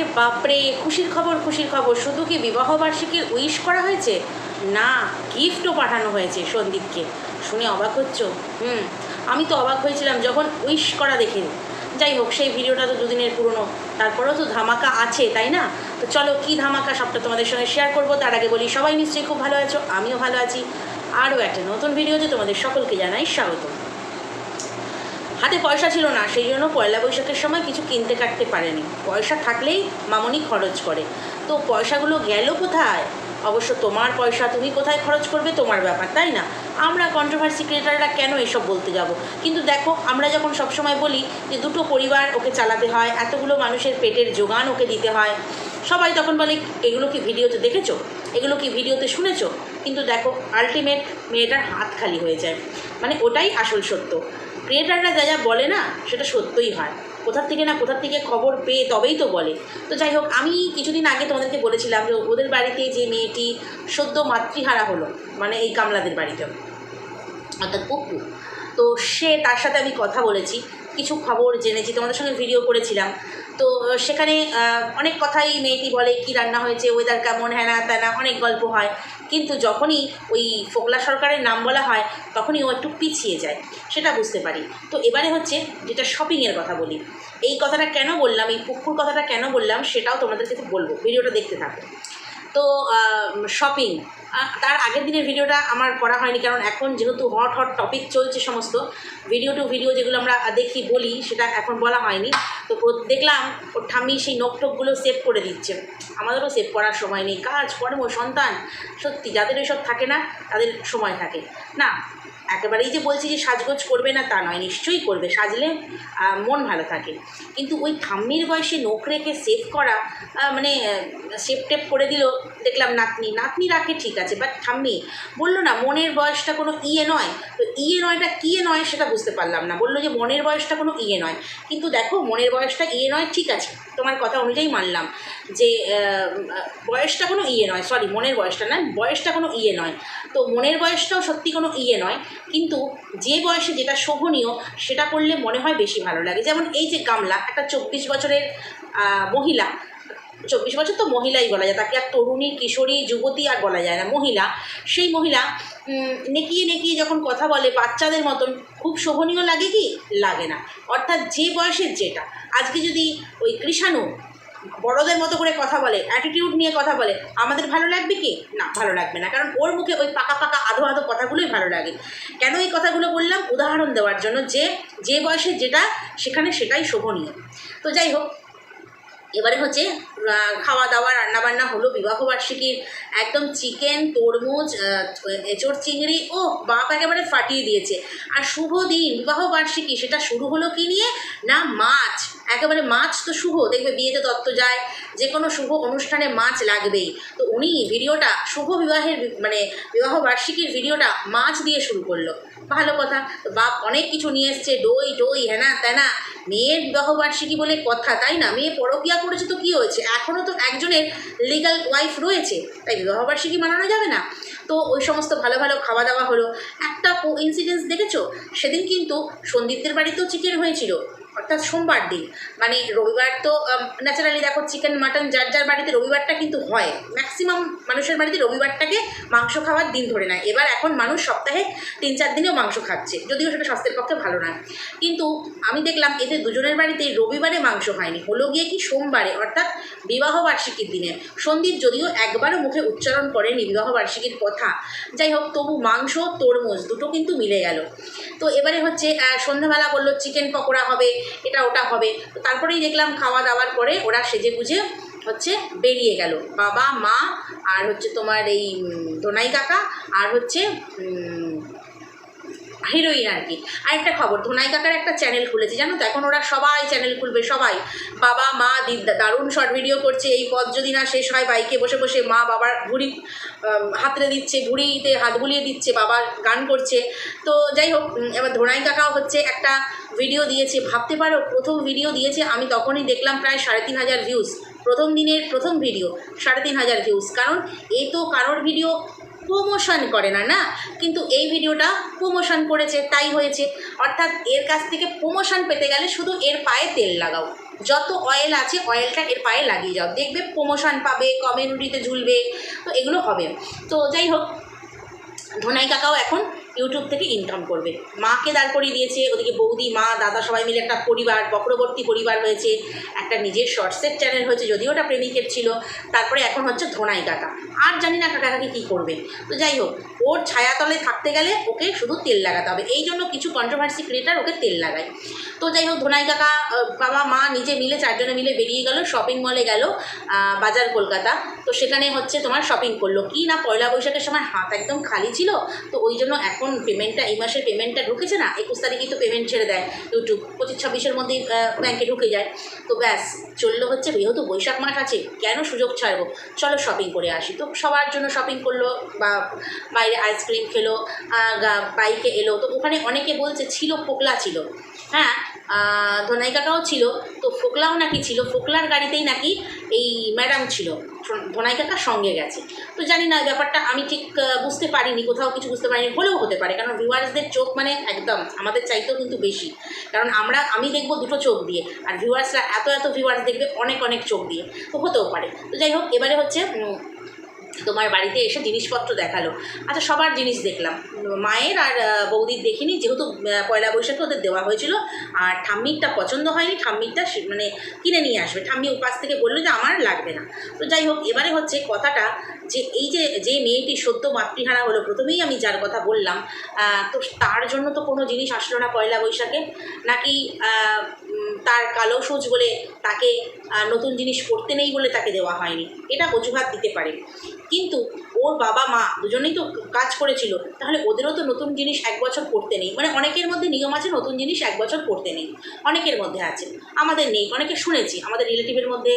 আরে বাপরে, খুশির খবর খুশির খবর। শুধু কি বিবাহ বার্ষিকীর উইশ করা হয়েছে? না, গিফটও পাঠানো হয়েছে সন্দীপকে। শুনে অবাক হচ্ছ? হুম, আমি তো অবাক হয়েছিলাম যখন উইশ করা দেখে যাই হোক, সেই ভিডিওটা তো দুদিনের পুরনো। তারপরেও তো ধামাকা আছে, তাই না? তো চলো, কি ধামাকা সবটা তোমাদের সঙ্গে শেয়ার করব? তার আগে বলি, সবাই নিশ্চয়ই খুব ভালো আছো, আমিও ভালো আছি। আরও একটা নতুন ভিডিওতে তোমাদের সকলকে জানাই স্বাগত হাতে পয়সা ছিল না, সেই জন্য পয়লা বৈশাখের সময় কিছু কিনতে কাটতে পারেনি। পয়সা থাকলেই মামনি খরচ করে। তো পয়সাগুলো গেল কোথায়? অবশ্য তোমার পয়সা তুমি কোথায় খরচ করবে তোমার ব্যাপার, তাই না? আমরা কন্ট্রোভার্সি ক্রিয়েটাররা কেন এসব বলতে যাব? কিন্তু দেখো, আমরা যখন সবসময় বলি যে দুটো পরিবার ওকে চালাতে হয়, এতগুলো মানুষের পেটের যোগান ওকে দিতে হয়, সবাই তখন বলে, এগুলো কি ভিডিওতে দেখেছ? এগুলো কি ভিডিওতে শুনেছো? কিন্তু দেখো আলটিমেট মেয়েটার হাত খালি হয়ে যায়। মানে ওটাই আসল সত্য। ক্রিয়েটাররা যা যা বলে না, সেটা সত্যই হয়। কোথার থেকে না কোথার থেকে খবর পেয়ে তবেই তো বলে। তো যাই হোক, আমি কিছুদিন আগে তোমাদেরকে বলেছিলাম যে ওদের বাড়িতে যে মেয়েটি সদ্য মাতৃহারা হলো মানে এই কামলাদের বাড়িতে, অর্থাৎ পপ্পু, তো সে তার সাথে আমি কথা বলেছি, কিছু খবর জেনেছি, তোমাদের সঙ্গে ভিডিও করেছিলাম। তো সেখানে অনেক কথাই মেয়েটি বলে, কি রান্না হয়েছে ওয়েদার কেমন, হ্যানা ত্যানা, অনেক গল্প হয়। কিন্তু যখনই ওই ফোকলা সরকারের নাম বলা হয়, তখনই ও একটু পিছিয়ে যায়, সেটা বুঝতে পারি। তো এবারে হচ্ছে যেটা শপিংয়ের কথা বলি, এই কথাটা কেন বললাম, এই পুকুর কথাটা কেন বললাম, সেটাও তোমাদের কাছে বলব, ভিডিওটা দেখতে থাকো। তো শপিং তার আগের দিনের ভিডিওটা আমার করা হয়নি, কারণ এখন যেহেতু হট হট টপিক চলছে সমস্ত ভিডিও টু ভিডিও যেগুলো আমরা দেখি, বলি, সেটা এখন বলা হয়নি। তো দেখলাম ওর ঠামি সেই নকটকগুলো সেভ করে দিচ্ছে। আমাদেরও সেভ করার সময় নেই। কাজ, কর্ম, সন্তান, সত্যি, যাদের এসব থাকে না, তাদের সময় থাকে। না একেবারেই যে বলছি যে সাজগোজ করবে না তা নয়, নিশ্চয়ই করবে, সাজলে মন ভালো থাকে। কিন্তু ওই ঠাম্মির বয়সে নোখ রেখে সেভ করা মানে সেভ টেপ করে দিল, দেখলাম নাতনি নাতনি রাখে ঠিক আছে বাট ঠাম্মি বলল না, মনের বয়সটা কোনো ইয়ে নয়, তো ইয়ে নয়টা কিয়ে নয় সেটা বুঝতে পারলাম না, বলল যে মনের বয়সটা কোনো ইয়ে নয়। কিন্তু দেখো, মনের বয়সটা ইয়ে নয়, ঠিক আছে। তোমার কথা অনুযায়ী মানলাম যে বয়সটা কোনো ইয়ে নয় সরি মনের বয়সটা নয়, বয়সটা কোনো ইয়ে নয়। তো মনের বয়সটাও সত্যি কোনো ইয়ে নয়, কিন্তু যে বয়সে যেটা শোভনীয় সেটা করলে মনে হয় বেশি ভালো লাগে। যেমন এই যে গামলা, একটা চব্বিশ বছরের মহিলা চব্বিশ বছর তো মহিলাই বলা যায় তাকে আর তরুণী, কিশোরী, যুবতী আর বলা যায় না। মহিলা, সেই মহিলা নেকিয়ে নেকিয়ে যখন কথা বলে বাচ্চাদের মতন, খুব শোভনীয় লাগে কি? লাগে না। অর্থাৎ যে বয়সের যেটা। আজকে যদি ওই কৃষাণু বড়দের মতো করে কথা বলে অ্যাটিটিউড নিয়ে কথা বলে, আমাদের ভালো লাগবে কি? না, ভালো লাগবে না। কারণ ওর মুখে ওই পাকা পাকা আধো আধো কথাগুলোই ভালো লাগে। কেন এই কথাগুলো বললাম? উদাহরণ দেওয়ার জন্য যে যে বয়সে যেটা, সেখানে সেটাই শোভনীয়। তো যাই হোক এবারে হচ্ছে খাওয়া দাওয়া রান্নাবান্না হলো বিবাহবার্ষিকীর একদম চিকেন, তরমুজ এঁচোড়, চিংড়ি ও বাপ একেবারে ফাটিয়ে দিয়েছে। আর শুভ দিন, বিবাহবার্ষিকী, সেটা শুরু হলো কি নিয়ে? না, মাছ। একেবারে মাছ তো শুভ, দেখবে বিয়েতে দত্ত যায় যে কোনো শুভ অনুষ্ঠানে মাছ লাগবেই। তো উনি ভিডিওটা, শুভ বিবাহের মানে বিবাহ বার্ষিকীর ভিডিওটা মাছ দিয়ে শুরু করল। ভালো কথা। বাপ অনেক কিছু নিয়ে এসছে ডই টই হ্যানা ত্যানা মেয়ের বিবাহবার্ষিকী বলে কথা, তাই না? মেয়ে পরকিয়া করেছে তো কী হয়েছে? এখনও তো একজনের লিগাল ওয়াইফ রয়েছে, তাই বিবাহবার্ষিকী মানানো যাবে না। তো ওই সমস্ত ভালো ভালো খাওয়া দাওয়া হলো। একটা ইনসিডেন্স দেখেছ? সেদিন কিন্তু সন্দীপদের বাড়িতেও চিকেন হয়েছিল। অর্থাৎ সোমবার দিন। মানে রবিবার তো ন্যাচারালি দেখো চিকেন মাটন যার যার বাড়িতে রবিবারটা কিন্তু হয়। ম্যাক্সিমাম মানুষের বাড়িতে রবিবারটাকে মাংস খাওয়ার দিন ধরে নেয়। এবার এখন মানুষ সপ্তাহে তিন চার দিনেও মাংস খাচ্ছে। যদিও সেটা স্বাস্থ্যের পক্ষে ভালো নয় কিন্তু আমি দেখলাম এদের দুজনের বাড়িতে রবিবারে মাংস হয়নি। হলো গিয়ে কি সোমবারে, অর্থাৎ বিবাহ বার্ষিকীর দিনে। সন্দীপ যদিও একবারও মুখে উচ্চারণ করেনি বিবাহ বার্ষিকীর কথা। যাই হোক, তবু মাংস, তরমুজ দুটো কিন্তু মিলে গেল। তো এবারে হচ্ছে সন্ধ্যাবেলা বলল চিকেন পকোড়া হবে। এটা ওটা হবে। তারপরেই দেখলাম খাওয়া দাওয়ার পরে ওরা সেজে গুজে হচ্ছে বেরিয়ে গেল। বাবা, মা, আর হচ্ছে তোমার এই দোনাই কাকা, আর হচ্ছে উম, হিরোইন আর কি। আরেকটা খবর ধোনাই কাকার একটা চ্যানেল খুলেছে জানো তো? এখন ওরা সবাই চ্যানেল খুলবে সবাই। বাবা মা দিদ দারুণ শর্ট ভিডিও করছে এই পথ যদি না শেষ হয় বাইকে বসে বসে মা বাবার আম, হাতড়ে দিচ্ছে ভুড়িতে হাত বুলিয়ে দিচ্ছে বাবা গান করছে। তো যাই হোক এবার ধোনাই কাকাও হচ্ছে একটা ভিডিও দিয়েছে। ভাবতে পারো প্রথম ভিডিও দিয়েছে আমি তখনই দেখলাম প্রায় সাড়ে তিন হাজার ভিউজ প্রথম দিনের প্রথম ভিডিও সাড়ে তিন হাজার ভিউজ কারণ এ তো কারোর ভিডিও প্রমোশন করে না না? কিন্তু এই ভিডিওটা প্রমোশন করেছে, তাই হয়েছে। অর্থাৎ এর কাছ থেকে প্রমোশন পেতে গেলে শুধু এর পায়ে তেল লাগাও। যত অয়েল আছে অয়েলটা এর পায়ে লাগিয়ে যাও। দেখবে প্রমোশন পাবে কমিউনিটিতে ঝুলবে, তো এগুলো হবে। তো যাই হোক, ধোনাই কাকাও এখন ইউটিউব থেকে ইনকাম করবে। মাকে দাঁড় করিয়ে দিয়েছে, ওদিকে বৌদি, মা, দাদা সবাই মিলে একটা পরিবার, বক্রবর্তী পরিবার হয়েছে, একটা নিজের শর্টসের চ্যানেল হয়েছে, যদিও ওটা প্রেমিকের ছিল, তারপরে এখন হচ্ছে ধোনাই কাকা। আর জানি না কাকাকে কী করবে। তো যাই হোক, ওর ছায়াতলে থাকতে গেলে ওকে শুধু তেল লাগাতে হবে। এই জন্য কিছু কন্ট্রোভার্সি ক্রিয়েটার ওকে তেল লাগায়। তো যাই হোক, ধোনাই কাকা বাবা, মা নিজে মিলে, চারজনে মিলে বেরিয়ে গেল শপিং মলে গেল বাজার কলকাতা। তো সেখানে হচ্ছে তোমার শপিং করল। কি না পয়লা বৈশাখের সময় হাত একদম খালি ছিল, তো ওই জন্য এখন পেমেন্টটা এই মাসের পেমেন্টটা ঢুকেছে না, একুশ তারিখেই তো পেমেন্ট ছেড়ে দেয় ইউটিউব পঁচিশ ছাব্বিশের মধ্যেই ব্যাঙ্কে ঢুকে যায়। তো ব্যাস, চলল হচ্ছে যেহেতু বৈশাখ মাস আছে, কেন সুযোগ ছাড়বো? চলো শপিং করে আসি। তো সবার জন্য শপিং করল, বা বাইরে আইসক্রিম খেলো বাইকে এলো। তো ওখানে অনেকে বলছে ছিল, পোকলা ছিল। হ্যাঁ ধনাই কাকাও ছিল, তো ফোকলাও নাকি ছিল, ফোকলার গাড়িতেই নাকি এই ম্যাডাম ছিল ধনাই কাকা সঙ্গে গেছে। তো জানি না ব্যাপারটা আমি ঠিক বুঝতে পারিনি, কোথাও কিছু বুঝতে পারিনি, হলেও হতে পারে, কারণ ভিউয়ার্সদের চোখ মানে একদম, আমাদের চাইতেও কিন্তু বেশি। কারণ আমরা, আমি দেখব দুটো চোখ দিয়ে, আর ভিউয়ার্সরা এত এত ভিউয়ার্স দেখবে অনেক অনেক চোখ দিয়ে, তো হতেও পারে। তো যাই হোক, এবারে হচ্ছে তোমার বাড়িতে এসে জিনিসপত্র দেখাল। আচ্ছা সবার জিনিস দেখলাম। মায়ের আর বৌদির দেখিনি, যেহেতু পয়লা বৈশাখে ওদের দেওয়া হয়েছিল। আর ঠাম্মিরটা পছন্দ হয়নি, ঠাম্মিরটা মানে কিনে নিয়ে আসবে। ঠাম্মি উপাস থেকে বলল যে, আমার লাগবে না। তো যাই হোক, এবারে হচ্ছে কথাটা যে, এই যে যে মেয়েটি সদ্য মাতৃহারা হলো, প্রথমেই আমি যার কথা বললাম তো তার জন্য তো কোনো জিনিস আসলো না পয়লা বৈশাখে। নাকি কালো সুচ বলে তাকে নতুন জিনিস পড়তে নেই বলে তাকে দেওয়া হয়নি। এটা অজুহাত দিতে পারে। কিন্তু ওর বাবা মা দুজনেই তো কাজ করেছিল, তাহলে ওদেরও তো নতুন জিনিস এক বছর পড়তে নেই। মানে অনেকের মধ্যে নিয়ম আছে নতুন জিনিস এক বছর পড়তে নেই। অনেকের মধ্যে আছে। আমাদের নেই, অনেকে শুনেছি। আমাদের রিলেটিভের মধ্যে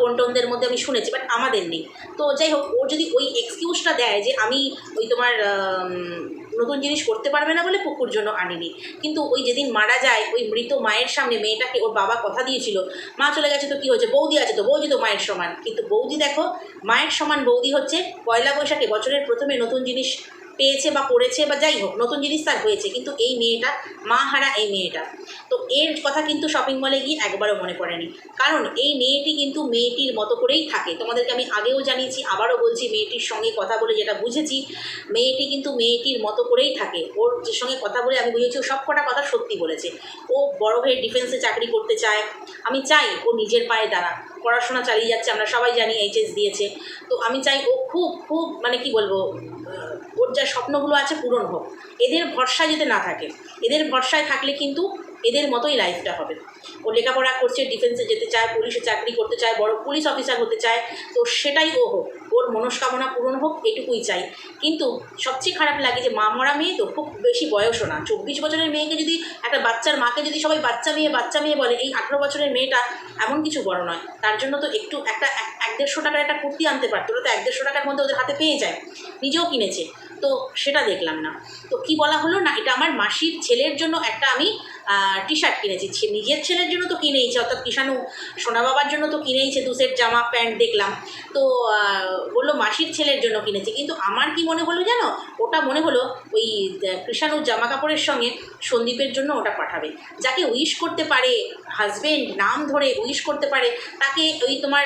বন্টনদের মধ্যে আমি শুনেছি, বাট আমাদের নেই। তো যাই হোক ও যদি ওই এক্সকিউজটা দেয় যে আমি ওই তোমার নতুন জিনিস করতে পারবে না বলে পুকুর জন্য আনিনি। কিন্তু ওই যেদিন মারা যায়, ওই মৃত মায়ের সামনে মেয়েটাকে ওর বাবা কথা দিয়েছিল, মা চলে গেছে তো কী হচ্ছে বৌদি আছে তো, বৌদি তো মায়ের সমান। কিন্তু বৌদি দেখো, মায়ের সমান বৌদি হচ্ছে পয়লা বৈশাখে বছরের প্রথমে নতুন জিনিস পেয়েছে বা পড়েছে বা যাই হোক, নতুন জিনিস তার হয়েছে, কিন্তু এই মেয়েটা মা হারা এই মেয়েটা। তো এর কথা কিন্তু শপিং মলে গিয়ে একবারও মনে পড়েনি। কারণ এই মেয়েটি কিন্তু মেয়েটির মতো করেই থাকে। তোমাদেরকে আমি আগেও জানিয়েছি, আবারও বলছি, মেয়েটির সঙ্গে কথা বলে যেটা বুঝেছি, মেয়েটি কিন্তু মেয়েটির মতো করেই থাকে। ওর যে সঙ্গে কথা বলে আমি বুঝেছি, ও সব কটা কথা সত্যি বলেছে। ও বড় হয়ে ডিফেন্সে চাকরি করতে চায়। আমি চাই ও নিজের পায়ে দাঁড়া পড়াশোনা চালিয়ে যাচ্ছে, আমরা সবাই জানি এইচএস দিয়েছে। তো আমি চাই ও খুব খুব মানে কি বলব, ওর যা স্বপ্নগুলো আছে পূরণ হোক। এদের ভরসা যাতে না থাকে, এদের ভরসায় থাকলে কিন্তু এদের মতোই লাইফটা হবে। ও লেখাপড়া করছে ডিফেন্সে যেতে চায় পুলিশে চাকরি করতে চায়, বড় পুলিশ অফিসার হতে চায়, তো সেটাই ও হোক, ওর মনস্কামনা পূরণ হোক, এটুকুই চাই। কিন্তু সবচেয়ে খারাপ লাগে যে মা মরা মেয়ে তো খুব বেশি বয়সও না। চব্বিশ বছরের মেয়েকে যদি, একটা বাচ্চার মাকে যদি সবাই বাচ্চা মেয়ে বাচ্চা মেয়ে বলে, এই আঠেরো বছরের মেয়েটা এমন কিছু বড় নয়। তার জন্য তো একটু একটা, এক- দেড়শো টাকার একটা কুর্তি আনতে পারতো ওরা তো এক দেড়শো টাকার মধ্যে ওদের হাতে পেয়ে যায়। নিজেও কিনেছে। তো সেটা দেখলাম না। তো কি বলা হলো? না, এটা আমার মাসির ছেলের জন্য একটা আমি টি শার্ট কিনেছি। নিজের ছেলের জন্য তো কিনেইছে, অর্থাৎ কিষাণু সোনা বাবার জন্য তো কিনেইছে, দু সেট জামা, প্যান্ট দেখলাম। তো বলল মাসির ছেলের জন্য কিনেছে। কিন্তু আমার কি মনে হলো জানো? ওটা মনে হলো ওই কৃষাণুর জামা কাপড়ের সঙ্গে সন্দীপের জন্য ওটা পাঠাবে। যাকে উইশ করতে পারে হাজবেন্ড নাম ধরে উইশ করতে পারে, তাকে ওই তোমার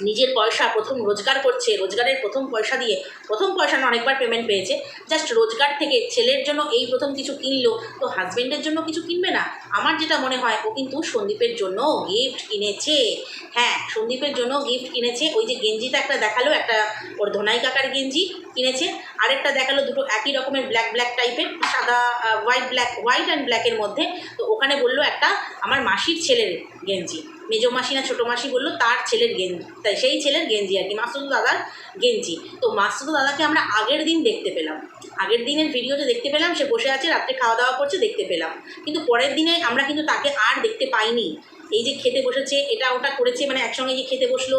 নিজের পয়সা প্রথম রোজগার করছে, রোজগারের প্রথম পয়সা দিয়ে প্রথম পয়সা না অনেকবার পেমেন্ট পেয়েছে। জাস্ট রোজগার থেকে ছেলের জন্য এই প্রথম কিছু কিনলো, তো হাজবেন্ডের জন্য কিছু কিনবে না? আমার যেটা মনে হয়, ও কিন্তু সন্দীপের জন্য গিফট কিনেছে। হ্যাঁ সন্দীপের জন্য গিফট কিনেছে। ওই যে গেঞ্জিটা একটা দেখাল, একটা ওর ধনাই কাকার গেঞ্জি কিনেছে। আরেকটা দেখাল, দুটো একই রকমের ব্ল্যাক ব্ল্যাক টাইপের সাদা হোয়াইট ব্ল্যাক হোয়াইট অ্যান্ড ব্ল্যাকের মধ্যে। তো ওখানে বলল একটা আমার মাসির ছেলের গেঞ্জি। মেজো মাসি না ছোটো মাসি বলল, তার ছেলের গেঞ্জি। তাই সেই ছেলের গেঞ্জি আর কি, মাসুদু দাদার গেঞ্জি। তো মাসুদু দাদাকে আমরা আগের দিন দেখতে পেলাম। আগের দিনের ভিডিওতে দেখতে পেলাম, সে বসে আছে, রাত্রে খাওয়া দাওয়া করছে, দেখতে পেলাম। কিন্তু পরের দিনে আমরা কিন্তু তাকে আর দেখতে পাইনি। এই যে খেতে বসেছে, এটা ওটা করেছে মানে একসঙ্গে যে খেতে বসল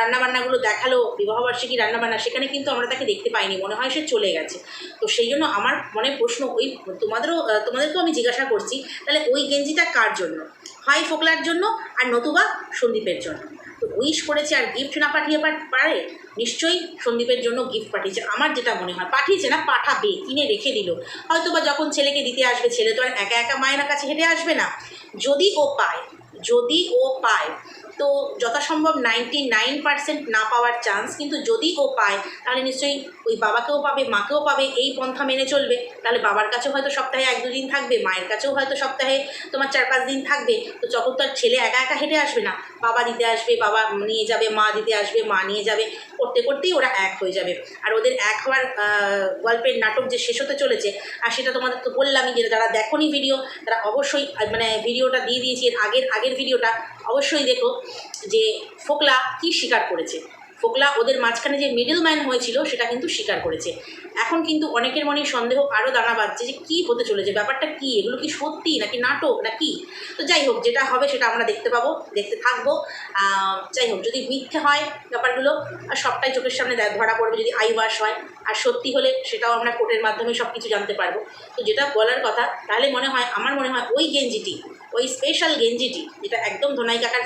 রান্নাবান্নাগুলো দেখাল, বিবাহবার্ষিকী রান্নাবান্না, সেখানে কিন্তু আমরা তাকে দেখতে পাইনি, মনে হয় সে চলে গেছে। তো সেই জন্য আমার মনে প্রশ্ন, ওই তোমাদেরও তোমাদেরকেও আমি জিজ্ঞাসা করছি, তাহলে ওই গেঞ্জিটা কার জন্য? হয় ফোকলার জন্য আর নতুবা সন্দীপের জন্য? তো উইশ করেছে আর গিফট না পাঠিয়ে পারে? নিশ্চয়ই সন্দীপের জন্য গিফট পাঠিয়েছে। আমার যেটা মনে হয়, পাঠিয়েছে না, পাঠাবে, কিনে রেখে দিল। হয়তো বা যখন ছেলেকে দিতে আসবে, ছেলে তো আর একা একা মায়ের কাছে হেঁটে আসবে না। যদি ও পায় যদি ও পায়, তো যথাসম্ভব নাইনটি নাইন পার্সেন্ট না পাওয়ার চান্স কিন্তু যদি ও পায়, তাহলে নিশ্চয়ই ওই বাবাকেও পাবে, মাকেও পাবে, এই পন্থা মেনে চলবে। তাহলে বাবার কাছেও হয়তো সপ্তাহে এক দুদিন থাকবে, মায়ের কাছেও হয়তো সপ্তাহে তোমার চার পাঁচ দিন থাকবে। তো যখন তো ছেলে একা একা হেঁটে আসবে না। বাবা দিতে আসবে, বাবা নিয়ে যাবে, মা দিতে আসবে, মা নিয়ে যাবে। করতে করতেই ওরা এক হয়ে যাবে। আর ওদের এক হওয়ার গল্পের নাটক যে শেষ হতে চলেছে, আর সেটা তোমাদের তো বললামই যে যারা দেখোনি ভিডিও তারা অবশ্যই মানে ভিডিওটা দিয়ে দিয়েছি, এর আগের আগের ভিডিওটা অবশ্যই দেখো যে ফোকলা কি স্বীকার করেছে। ফোকলা ওদের মাঝখানে যে মিডল ম্যান হয়েছিল, সেটা কিন্তু স্বীকার করেছে। এখন কিন্তু অনেকের মনে সন্দেহ আরও দানা বাঁধছে যে কী হতে চলেছে, ব্যাপারটা কী? এগুলো কি সত্যি নাকি নাটক না কি তো যাই হোক, যেটা হবে সেটা আমরা দেখতে পাবো, দেখতে থাকব। যাই হোক, যদি মিথ্যে হয় ব্যাপারগুলো, আর সবটাই চোখের সামনে ধরা পড়বে যদি আইওয়াশ হয়। আর সত্যি হলে সেটাও আমরা কোর্টের মাধ্যমে সব কিছু জানতে পারব। তো যেটা বলার কথা, তাহলে মনে হয়, আমার মনে হয় ওই গেঞ্জিটি ওই স্পেশাল গেঞ্জিটি, যেটা একদম ধোনাই কাকার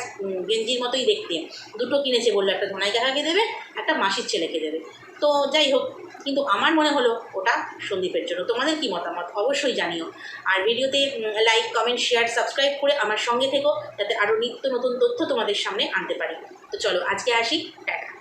গেঞ্জির মতোই দেখতে। দুটো কিনেছে বলল, একটা ধোনাই কাকাকে দেবে, একটা মাসির ছেলেকে দেবে। তো যাই হোক, কিন্তু আমার মনে হলো ওটা সন্দীপের জন্য। তোমাদের কি মতামত? অবশ্যই জানিও। আর ভিডিওতে লাইক কমেন্ট শেয়ার সাবস্ক্রাইব করে আমার সঙ্গে থেকো, যাতে আরও নিত্য নতুন তথ্য তোমাদের সামনে আনতে পারি। তো চলো, আজকে আসি, টাটা।